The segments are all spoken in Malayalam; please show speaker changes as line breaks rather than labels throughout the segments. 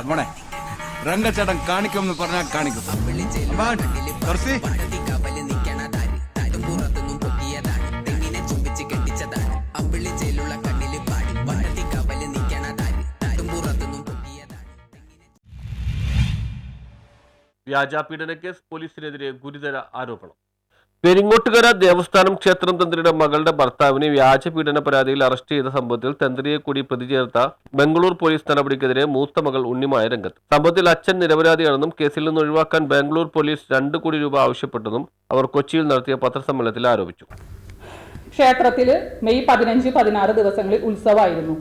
മോനെ. രംഗച്ചേട്ടൻ കാണിക്കുമെന്ന് പറഞ്ഞാൽ കാണിക്കും. വ്യാജ.
വ്യാജാപീഡന കേസ് പോലീസിനെതിരെ ഗുരുതര ആരോപണം. പെരിങ്ങോട്ടുകര ദേവസ്ഥാനം ക്ഷേത്രം തന്ത്രിയുടെ മകളുടെ ഭർത്താവിനെ വ്യാജപീഡന പരാതിയിൽ അറസ്റ്റ് ചെയ്ത സംഭവത്തിൽ തന്ത്രിയെ കൂടി പ്രതി ചേർത്ത ബംഗളൂർ പോലീസ് നടപടിക്കെതിരെ മൂത്ത മകൾ ഉണ്ണിമായ രംഗത്ത്. സംഭവത്തിൽ അച്ഛൻ നിരപരാധിയാണെന്നും കേസിൽ നിന്ന് ഒഴിവാക്കാൻ ബാംഗ്ലൂർ പോലീസ് രണ്ട് കോടി രൂപ ആവശ്യപ്പെട്ടെന്നും അവർ കൊച്ചിയിൽ നടത്തിയ പത്രസമ്മേളനത്തിൽ ആരോപിച്ചു.
ക്ഷേത്രത്തിൽ മെയ് പതിനഞ്ച് പതിനാറ് ദിവസങ്ങളിൽ ഉത്സവമായിരുന്നു.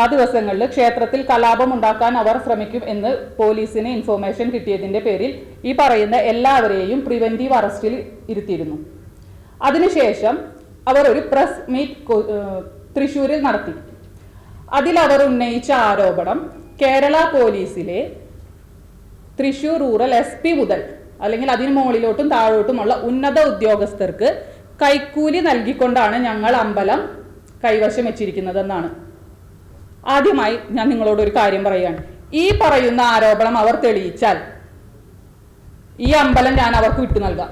ആ ദിവസങ്ങളിൽ ക്ഷേത്രത്തിൽ കലാപം ഉണ്ടാക്കാൻ അവർ ശ്രമിക്കും എന്ന് പോലീസിന് ഇൻഫോർമേഷൻ കിട്ടിയതിന്റെ പേരിൽ ഈ പറയുന്ന എല്ലാവരെയും പ്രിവെന്റീവ് അറസ്റ്റിൽ ഇരുത്തിയിരുന്നു. അതിനുശേഷം അവർ ഒരു പ്രസ് മീറ്റ് തൃശൂരിൽ നടത്തി. അതിൽ അവർ ഉന്നയിച്ച ആരോപണം കേരള പോലീസിലെ തൃശൂർ റൂറൽ എസ് പി മുതൽ അല്ലെങ്കിൽ അതിന് മുകളിലോട്ടും താഴോട്ടുമുള്ള ഉന്നത ഉദ്യോഗസ്ഥർക്ക് കൈക്കൂലി നൽകിക്കൊണ്ടാണ് ഞങ്ങൾ അമ്പലം കൈവശം വെച്ചിരിക്കുന്നതെന്നാണ്. ആദ്യമായി ഞാൻ നിങ്ങളോട് ഒരു കാര്യം പറയുകയാണ്. ഈ പറയുന്ന ആരോപണം അവർ തെളിയിച്ചാൽ ഈ അമ്പലം ഞാൻ അവർക്ക് വിട്ടു നൽകാം.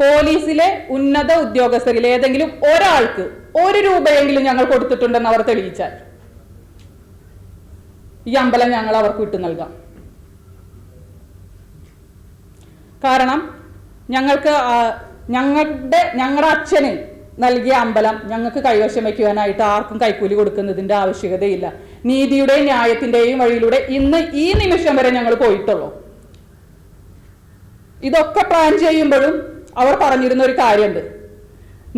പോലീസിലെ ഉന്നത ഉദ്യോഗസ്ഥരിൽ ഏതെങ്കിലും ഒരാൾക്ക് ഒരു രൂപയെങ്കിലും ഞങ്ങൾ കൊടുത്തിട്ടുണ്ടെന്ന് അവർ തെളിയിച്ചാൽ ഈ അമ്പലം ഞങ്ങൾ അവർക്ക് വിട്ടു നൽകാം. കാരണം ഞങ്ങൾക്ക് ഞങ്ങളുടെ ഞങ്ങളുടെ അച്ഛന് നൽകിയ അമ്പലം ഞങ്ങൾക്ക് കൈവശം വയ്ക്കുവാനായിട്ട് ആർക്കും കൈക്കൂലി കൊടുക്കുന്നതിന്റെ ആവശ്യകതയില്ല. നീതിയുടെയും ന്യായത്തിന്റെയും വഴിയിലൂടെ ഇന്ന് ഈ നിമിഷം വരെ ഞങ്ങൾ പോയിട്ടുള്ളൂ. ഇതൊക്കെ പ്ലാൻ ചെയ്യുമ്പോഴും അവർ പറഞ്ഞിരുന്ന ഒരു കാര്യമുണ്ട്.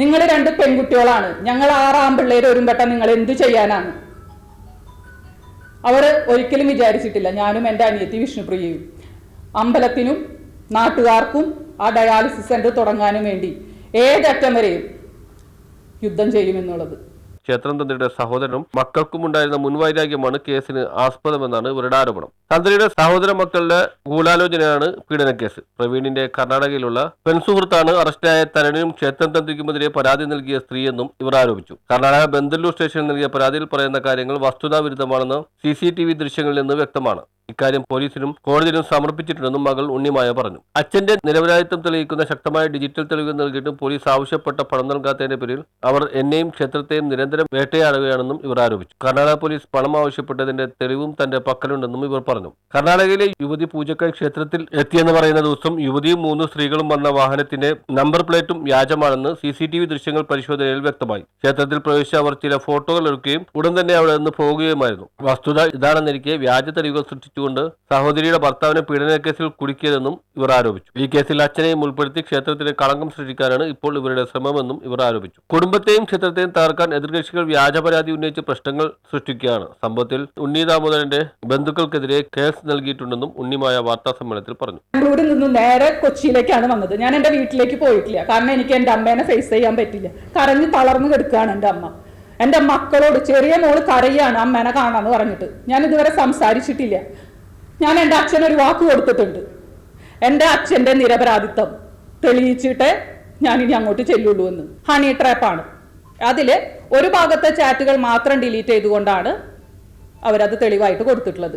നിങ്ങൾ രണ്ട് പെൺകുട്ടികളാണ്. ഞങ്ങൾ ആറാം പിള്ളേർ ഒരുമ്പെട്ട നിങ്ങൾ എന്ത് ചെയ്യാനാണ്? അവർ ഒരിക്കലും വിചാരിച്ചിട്ടില്ല. ഞാനും എന്റെ അനിയത്തി വിഷ്ണുപ്രിയയും അമ്പലത്തിനും നാട്ടുകാർക്കും ആ ഡയാലിസിസ് സെന്റർ തുടങ്ങാനും വേണ്ടി ഏതറ്റം വരെയും യുദ്ധം ചെയ്യുമെന്നുള്ളത്.
ക്ഷേത്രം തന്ത്രിയുടെ സഹോദരനും മക്കൾക്കും ഉണ്ടായിരുന്ന മുൻവൈരാഗ്യമാണ് കേസിന് ആസ്പദമെന്നാണ് ഇവരുടെ ആരോപണം. തന്ത്രിയുടെ സഹോദര മക്കളുടെ ഗൂഢാലോചനയാണ് പീഡന കേസ് പ്രവീണിന്റെ കർണാടകയിലുള്ള പെൺസുഹൃത്താണ് അറസ്റ്റായ തരണിനും ക്ഷേത്രം തന്ത്രിക്കുമെതിരെ പരാതി നൽകിയ സ്ത്രീയെന്നും ഇവർ ആരോപിച്ചു. കർണാടക ബന്ദല്ലൂർ സ്റ്റേഷനിൽ നൽകിയ പരാതിയിൽ പറയുന്ന കാര്യങ്ങൾ വസ്തുതാവിരുദ്ധമാണെന്ന് സി സി ടി വി ദൃശ്യങ്ങളിൽ നിന്ന് വ്യക്തമാണ്. ഇക്കാര്യം പോലീസിനും കോടതിയിലും സമർപ്പിച്ചിട്ടുണ്ടെന്നും മകൾ ഉണ്ണിമായ പറഞ്ഞു. അച്ഛന്റെ നിരപരാധിത്വം തെളിയിക്കുന്ന ശക്തമായ ഡിജിറ്റൽ തെളിവ് നൽകിയിട്ടും പോലീസ് ആവശ്യപ്പെട്ട പണം നൽകാത്തതിന്റെ പേരിൽ അവർ എന്നെയും ക്ഷേത്രത്തെയും നിരന്തരം വേട്ടയാടുകയാണെന്നും ഇവർ ആരോപിച്ചു. കർണാടക പോലീസ് പണം ആവശ്യപ്പെട്ടതിന്റെ തെളിവും തന്റെ പക്കലുണ്ടെന്നും ഇവർ പറഞ്ഞു കർണാടകയിലെ യുവതി പൂജക്കായി ക്ഷേത്രത്തിൽ എത്തിയെന്ന് പറയുന്ന ദിവസം യുവതിയും മൂന്ന് സ്ത്രീകളും വന്ന വാഹനത്തിന്റെ നമ്പർ പ്ലേറ്റും വ്യാജമാണെന്ന് സി സി ടി വി ദൃശ്യങ്ങൾ പരിശോധനയിൽ വ്യക്തമായി. ക്ഷേത്രത്തിൽ പ്രവേശിച്ച അവർ ചില ഫോട്ടോകൾ എടുക്കുകയും ഉടൻ തന്നെ അവിടെ നിന്ന് പോകുകയുമായിരുന്നു. വസ്തുത ഇതാണെന്നിരിക്കെ വ്യാജ തെളിവുകൾ സൃഷ്ടിച്ചുകൊണ്ട് സഹോദരിയുടെ ഭർത്താവിനെ പീഡനക്കേസിൽ കുടുക്കിയതെന്നും ഇവർ ആരോപിച്ചു. ഈ കേസിൽ അച്ഛനെയും ഉൾപ്പെടുത്തി ക്ഷേത്രത്തിന് കളങ്കം സൃഷ്ടിക്കാനാണ് ഇപ്പോൾ ഇവരുടെ ശ്രമമെന്നും ഇവർ ആരോപിച്ചു. കുടുംബത്തെയും ക്ഷേത്രത്തെയും തകർക്കാൻ എതിർകക്ഷികൾ വ്യാജ പരാതി ഉന്നയിച്ച് പ്രശ്നങ്ങൾ സൃഷ്ടിക്കുകയാണ്. സംഭവത്തിൽ ഉണ്ണി ദാമോദരന്റെ ബന്ധുക്കൾക്കെതിരെ കേസ് നൽകിയിട്ടുണ്ടെന്നും ഉണ്ണിമായ വാർത്താ സമ്മേളനത്തിൽ പറഞ്ഞു.
ബാംഗ്ലൂരിൽ നിന്ന് നേരെ കൊച്ചിയിലേക്കാണ് വന്നത്. ഞാൻ എന്റെ വീട്ടിലേക്ക് പോയിട്ടില്ല. കാരണം എനിക്ക് എന്റെ അമ്മേനെ ഫേസ് ചെയ്യാൻ പറ്റില്ല. കരഞ്ഞ് തളർന്നു കിടക്കുകയാണ് എന്റെ അമ്മ. എന്റെ മക്കളോട് ചെറിയ മോൾ കരയാണ് അമ്മേനെ കാണാന്ന് പറഞ്ഞിട്ട്. ഞാൻ ഇതുവരെ സംസാരിച്ചിട്ടില്ല. ഞാൻ എന്റെ ഒരു വാക്ക് കൊടുത്തിട്ടുണ്ട്. എന്റെ അച്ഛന്റെ നിരപരാധിത്വം തെളിയിച്ചിട്ട് ഞാൻ ഇനി അങ്ങോട്ട് ചെല്ലുള്ളൂ എന്ന്. ഹണി ട്രാപ്പാണ് അതിൽ ഒരു ഭാഗത്തെ ചാറ്റുകൾ മാത്രം ഡിലീറ്റ് ചെയ്തുകൊണ്ടാണ് അവരത് തെളിവായിട്ട് കൊടുത്തിട്ടുള്ളത്.